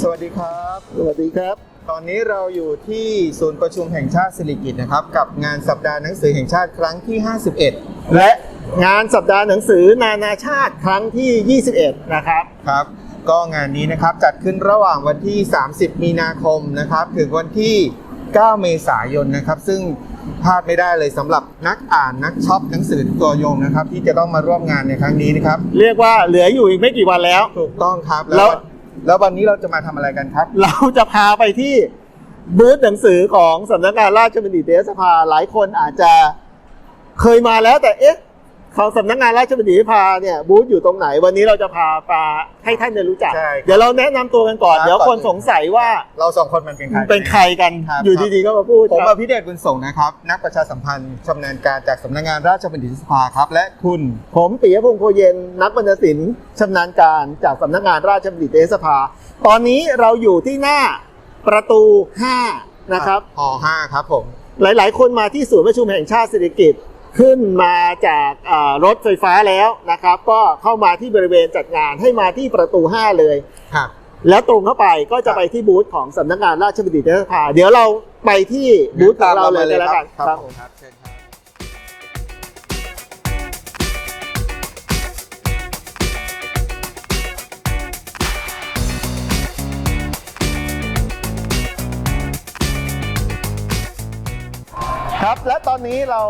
สวัสดีครับ สวัสดีครับ ตอนนี้เราอยู่ที่ศูนย์ประชุมแห่งชาติสิริกิติ์นะครับ กับงานสัปดาห์หนังสือแห่งชาติครั้งที่ 51 และงานสัปดาห์หนังสือนานาชาติครั้งที่ 21 นะครับครับ ก็งานนี้นะครับจัดขึ้นระหว่างวันที่ 30 มีนาคมนะครับ ถึงวันที่ 9 เมษายนนะครับ ซึ่งพลาดไม่ได้เลยสำหรับนักอ่านนักช็อปหนังสือตัวยงนะครับ ที่จะต้องมาร่วมงานในครั้งนี้นะครับ เรียกว่าเหลืออยู่อีกไม่กี่วันแล้ว ถูกต้องครับแล้แล้วว แล้ววันนี้เราจะมาทำอะไรกันครับ เราจะพาไปที่บูธหนังสือของสำนักงานราชบัณฑิตยสภาหลายคนอาจจะเคยมาแล้วแต่เอ๊ะ ของสำนักงานราชบัณฑิตยสภาเนี่ยบูธอยู่ตรงไหน วันนี้เราจะพาปาให้ท่านได้รู้จัก ใช่ครับเดี๋ยวเราแนะนำตัวกันก่อน ครับเดี๋ยวก่อนคนสงสัยว่าเราสองคนมันเป็นใคร เป็นใครกันครับ อยู่ดีๆก็มาพูดผมคอรับภิเดชบุญส่งนะครับ นักประชาสัมพันธ์ชำนาญการจากสำนักงานราชบัณฑิตยสภาครับ และคุณผมปิยพงศ์โพเย็นนักบรรณศิลป์ชำนาญการจากสำนักงานราชบัณฑิตยสภา ตอนนี้เราอยู่ที่หน้าประตู 5 นะครับ หอห้าครับผม หลายๆ คนมาที่ศูนย์ประชุมแห่งชาติเศรษฐกิจ ขึ้นมาจากอ่ารถไฟฟ้าแล้วนะครับ ก็เข้ามาที่บริเวณจัดงานให้มาที่ประตู 5 เลย ครับ แล้วตรงเข้าไปก็จะครับไปที่บูธของสำนักงานราชบัณฑิตยสภาเดี๋ยวเราไปที่บูธของเราเลยก็แล้วกันครับผมครับ และตอนนี้เรา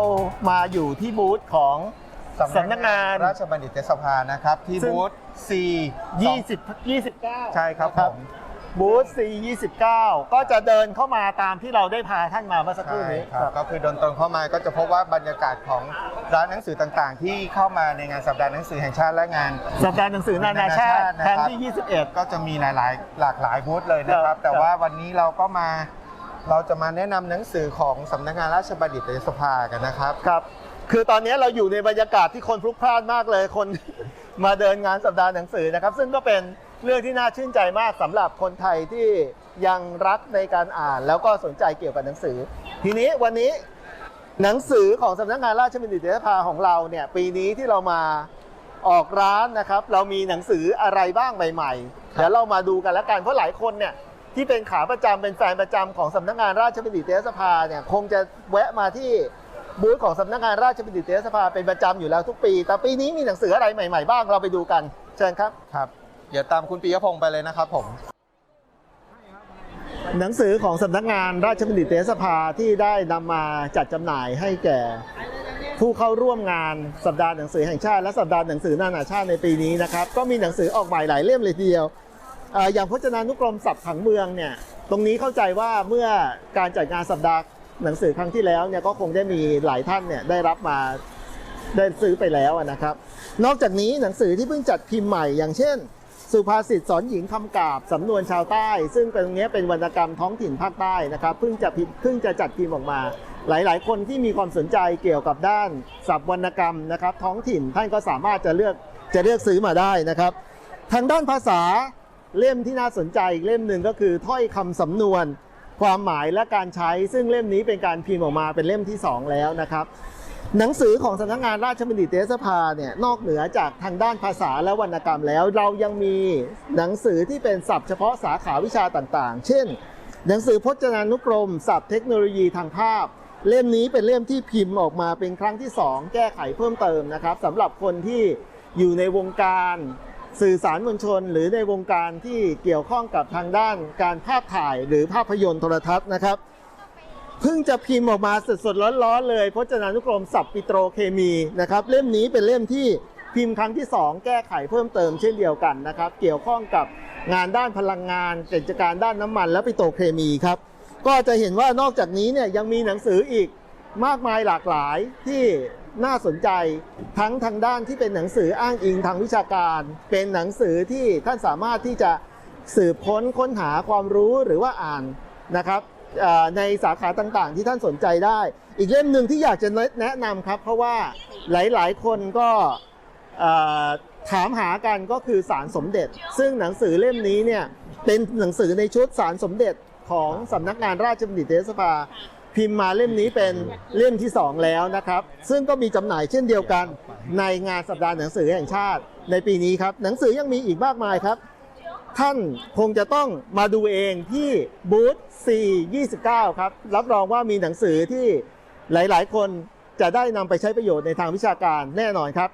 มาอยู่ที่บูธของสำนักงานราชบัณฑิตยสภานะครับ ที่ซึ่งบูธ C 20 29 ใช่ครับผมบูธ C29 ก็จะเดินเข้ามาตามที่เราได้พาท่านมาเมื่อสักครู่ใช่นี้ครับก็คือเดินตรงเข้ามาก็จะพบว่าบรรยากาศของร้านหนังสือต่างๆ ที่เข้ามาในงานสัปดาห์หนังสือแห่งชาติและงาน สัปดาห์หนังสือนานาชาตินานาชาตินะครับครั้งที่ 21 ก็จะมีหลายๆ หลากหลายบูธเลยนะคครัรับบแต่ว่าวันนี้เราก็มา เราจะมาแนะนำหนังสือของสำนักงานราชบัณฑิตยสภากันนะครับครับคือตอนนี้เราอยู่ในบรรยากาศที่คนพลุกพล่านมากเลย คนมาเดินงานสัปดาห์หนังสือนะครับ ซึ่งก็เป็นเรื่องที่น่าชื่นใจมากสำหรับคนไทยที่ยังรักในการอ่าน แล้วก็สนใจเกี่ยวกับหนังสือ ทีนี้วันนี้หนังสือของสำนักงานราชบัณฑิตยสภาของเราเนี่ยปีนี้ที่เรามาออกร้านนะครับ เรามีหนังสืออะไรบ้างใหม่ๆเดี๋ยวเรามาดูกันแล้วกันเพราะหลายคนเนี่ย ที่เป็นขาประจำเป็นแฟนประจำของสำนักงานราชบัณฑิตยสภาเนี่ยคงจะแวะมาที่บูธของสำนักงานราชบัณฑิตยสภาเป็นประจำอยู่แล้วทุกปี แต่ปีนี้มีหนังสืออะไรใหม่ ๆ บ้างเราไปดูกัน เชิญครับ ครับ เดี๋ยวตามคุณปียพงศ์ไปเลยนะครับผม หนังสือของสำนักงานราชบัณฑิตยสภาที่ได้นำมาจัดจำหน่ายให้แก่ ผู้เข้าร่วมงานสัปดาห์หนังสือแห่งชาติและสัปดาห์หนังสือนานาชาติในปีนี้นะครับก็มีหนังสือออกใหม่หลายเล่มเลยทีเดียวเอย่างพจนานุกรมศัพท์ผังเมืองเนี่ยตรงนี้เข้าใจว่าเมื่อการจัดงานสัปดาห์หนังสือครั้งที่แล้วเนี่ยก็คงได้มีหลายท่านเนี่ยได้รับมาได้ซื้อไปแล้วนะครับ นอกจากนี้หนังสือที่เพิ่งจัดพิมพ์ใหม่ อย่างเช่น สุภาษิตสอนหญิงคำกาบสำนวนชาวใต้ ซึ่งเป็นตรงนี้เป็นวรรณกรรมท้องถิ่นภาคใต้นะครับเพิ่งจะพิมพ์เพิ่งจะจัดพิมพ์ออกมา หลาย ๆ คนที่มีความสนใจเกี่ยวกับด้านศัพท์วรรณกรรมนะครับ ท้องถิ่นท่านก็สามารถจะเลือกจะเลือกซื้อมาได้นะครับ ทางด้านภาษา เล่มที่น่าสนใจอีกเล่มหนึ่งก็คือถ้อยคำสำนวน ความหมายและการใช้ ซึ่งเล่มนี้เป็นการพิมพ์ออกมาเป็นเล่มที่ 2 แล้วนะครับ หนังสือของสำนักงานราชบัณฑิตยสภาเนี่ยนอกเหนือจากทางด้านภาษาและวรรณกรรมแล้ว เรายังมีหนังสือที่เป็นศัพท์เฉพาะสาขาวิชาต่างๆ เช่น หนังสือพจนานุกรม ศัพท์เทคโนโลยีทางภาพ เล่มนี้เป็นเล่มที่พิมพ์ออกมาเป็นครั้งที่ 2 แก้ไขเพิ่มเติมนะครับสำหรับคนที่อยู่ในวงการ สื่อสารมวลชน หรือในวงการที่เกี่ยวข้องกับทางด้านการภาพถ่ายหรือภาพยนตร์โทรทัศน์นะครับเพิ่งจะพิมพ์ออกมาสดๆร้อนๆเลยพจนานุกรมศัพท์ปิโตรเคมีนะครับเล่มนี้เป็นเล่มที่พิมพ์ครั้งที่ 2 แก้ไขเพิ่มเติมเช่นเดียวกันนะครับ เกี่ยวข้องกับงานด้านพลังงานกิจการด้านน้ำมัน และปิโตรเคมีครับ ก็จะเห็นว่านอกจากนี้เนี่ยยังมีหนังสืออีกมากมายหลากหลายที่ น่าสนใจทั้งทางด้านที่เป็นหนังสืออ้างอิงทางวิชาการ เป็นหนังสือที่ท่านสามารถที่จะสืบค้นค้นหาความรู้หรือว่าอ่านนะครับในสาขาต่างๆ ที่ท่านสนใจได้ อีกเล่มหนึ่งที่อยากจะแนะนำครับ เพราะว่าหลายๆ คนก็ถามหากันก็คือสารสมเด็จ ซึ่งหนังสือเล่มนี้เนี่ยเป็นหนังสือในชุดสารสมเด็จของสำนักงานราชบัณฑิตยสภา พิมพ์มาเล่มนี้เป็นเล่มที่ 2 แล้วนะครับ ซึ่งก็มีจำหน่ายเช่นเดียวกันในงานสัปดาห์หนังสือแห่งชาติในปีนี้ครับ หนังสือยังมีอีกมากมายครับ ท่านคงจะต้องมาดูเองที่บูธ 429 ครับ รับรองว่ามีหนังสือที่หลาย ๆ คนจะได้นำไปใช้ประโยชน์ในทางวิชาการแน่นอนครับ